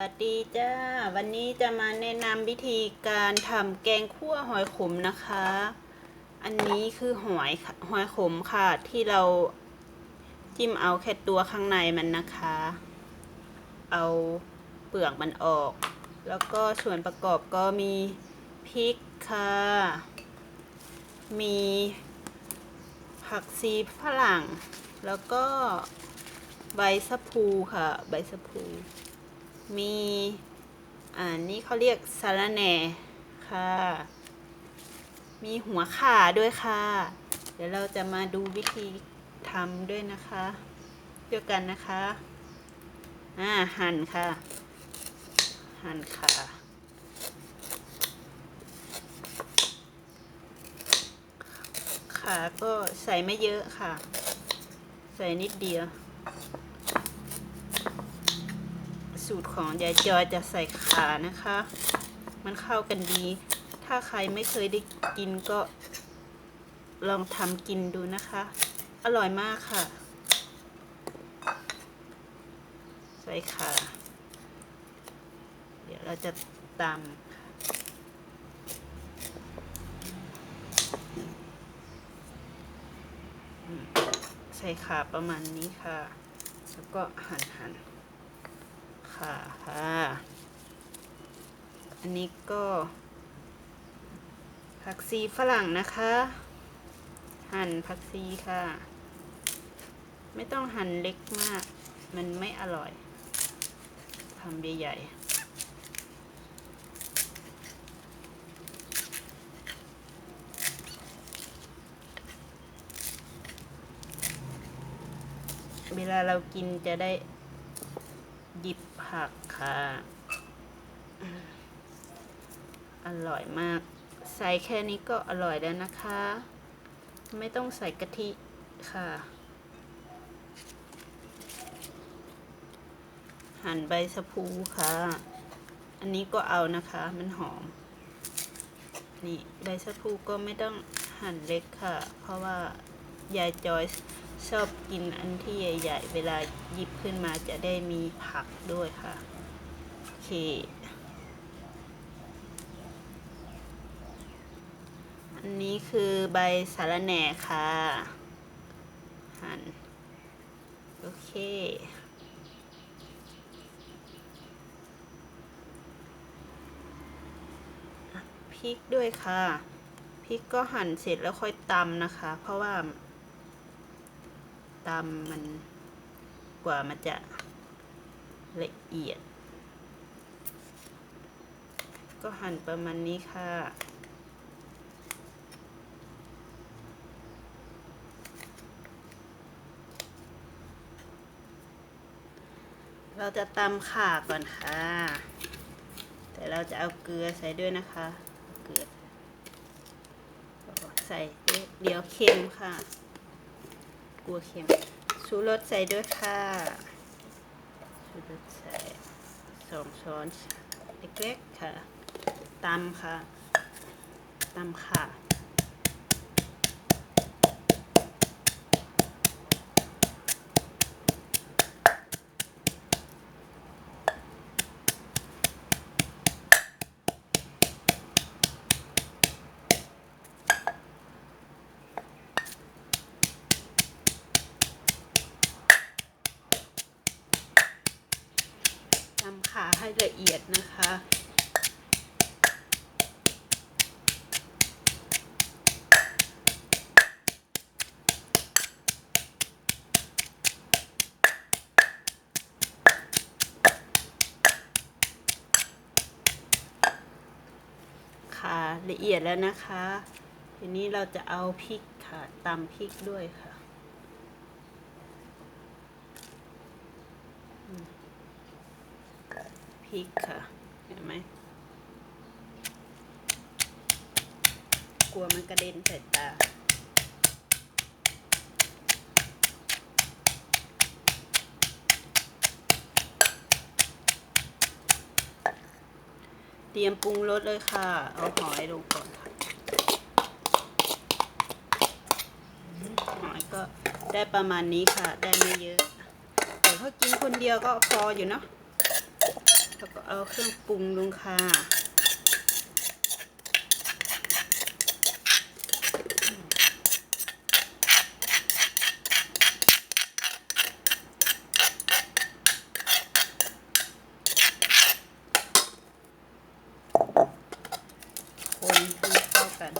สวัสดีจ้า วันนี้จะมาแนะนำวิธีการทำแกงคั่วหอยขมนะคะ อันนี้คือหอยหอยขมค่ะที่เราจิ้มเอาแค่ตัวข้างในมันนะคะ เอาเปลือกมันออก แล้วก็ส่วนประกอบก็มีพริกค่ะ มีผักซีฝรั่ง แล้วก็ใบสะพูค่ะ ใบสะพู มีอ่านี่เขาเรียกสาระแหน่ค่ะ มีหัวข่าด้วยค่ะ เดี๋ยวเราจะมาดูวิธีทำด้วยนะคะเดียวกันนะคะ อ่า หั่นค่ะ หั่นค่ะ ขาก็ใส่ไม่เยอะค่ะ ใส่นิดเดียว สูตรของยายจอยจะใส่ขานะคะ มันเข้ากันดี ถ้าใครไม่เคยได้กินก็ ลองทำกินดูนะคะ อร่อยมากค่ะ ใส่ขาเดี๋ยวเราจะตำใส่ขาประมาณนี้ค่ะ แล้วก็หันหั่น ค่ะค่ะ อันนี้ก็ ผักซีฝรั่งนะคะ หั่นผักซีค่ะ ไม่ต้องหั่นเล็กมาก มันไม่อร่อยทำใหญ่ๆเวลาเรากินจะได้ ผักค่ะ อร่อยมาก ใส่แค่นี้ก็อร่อยแล้วนะคะ ไม่ต้องใส่กะทิค่ะ หั่นใบสะพูค่ะ อันนี้ก็เอานะคะ มันหอม นี่ใบสะพูก็ไม่ต้องหั่นเล็กค่ะ เพราะว่า ยายจอยชอบกินอันที่ใหญ่ ๆ เวลาหยิบขึ้นมาจะได้มีผักด้วยค่ะ โอเค อันนี้คือใบสาระแหน่ค่ะ หั่น โอเคพริกด้วยค่ะพริกก็หั่นเสร็จแล้วค่อยตำนะคะ เพราะว่า ตำมันกว่ามันจะละเอียด ก็หั่นประมาณนี้ค่ะเราจะตำข่าก่อนค่ะ แต่เราจะเอาเกลือใส่ด้วยนะคะ เกลือ ใส่เดี๋ยวเค็มค่ะ ลัวเค็มชูรสใส่ด้วยค่ะชูรสใส่สองช้อนเล็กๆค่ะตำค่ะตำค่ะ ทำขาให้ละเอียดนะคะ ค่ะละเอียดแล้วนะคะ ทีนี้เราจะเอาพริกค่ะตำพริกด้วยค่ะพริกค่ะเห็นไหมกลัวมันกระเด็นใส่ตา รียมปรุงรสเลยค่ะ เอาหอยลงก่อนค่ะ หอยก็ได้ประมาณนี้ค่ะ ได้ไม่เยอะแต่ถ้ากินคนเดียวก็พออยู่เนาะ แล้วก็เอาเครื่องปรุงลงค่ะ คนให้เข้ากัน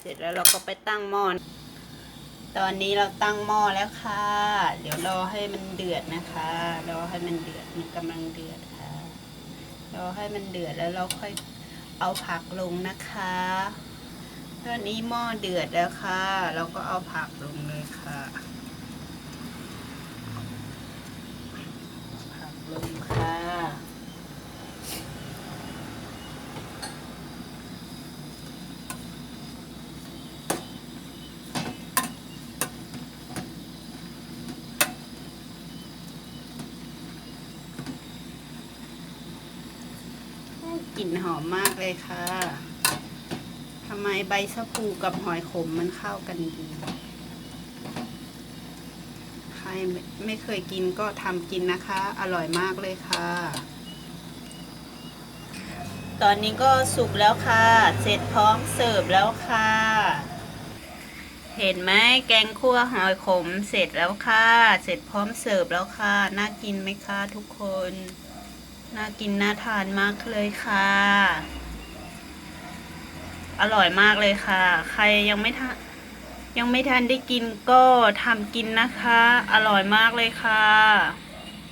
เสร็จ แล้วเราก็ไปตั้งหม้อ ตอนนี้เราตั้งหม้อแล้วค่ะ เดี๋ยวรอให้มันเดือดนะคะ รอให้มันเดือด มันกำลังเดือดค่ะ รอให้มันเดือดแล้วเราค่อยเอาผักลงนะคะ ตอนนี้หม้อเดือดแล้วค่ะ เราก็เอาผักลงเลยค่ะ ผักลงค่ะ ก ลิ่นหอมมากเลยค่ะทำไมใบชะพูกับหอยขมมันเข้ากันดีใครไม่เคยกินก็ทำกินนะคะ อร่อยมากเลยค่ะ ตอนนี้ก็สุกแล้วค่ะ เสร็จพร้อมเสิร์ฟแล้วค่ะ เห็นไหมแกงคั่วหอยขมเสร็จแล้วค่ะ เสร็จพร้อมเสิร์ฟแล้วค่ะ น่ากินไหมคะทุกคน น่ากินน่าทานมากเลยค่ะ อร่อยมากเลยค่ะ ใครยังไม่ทานยังไม่ทันได้กินก็ทำกินนะคะ อร่อยมากเลยค่ะ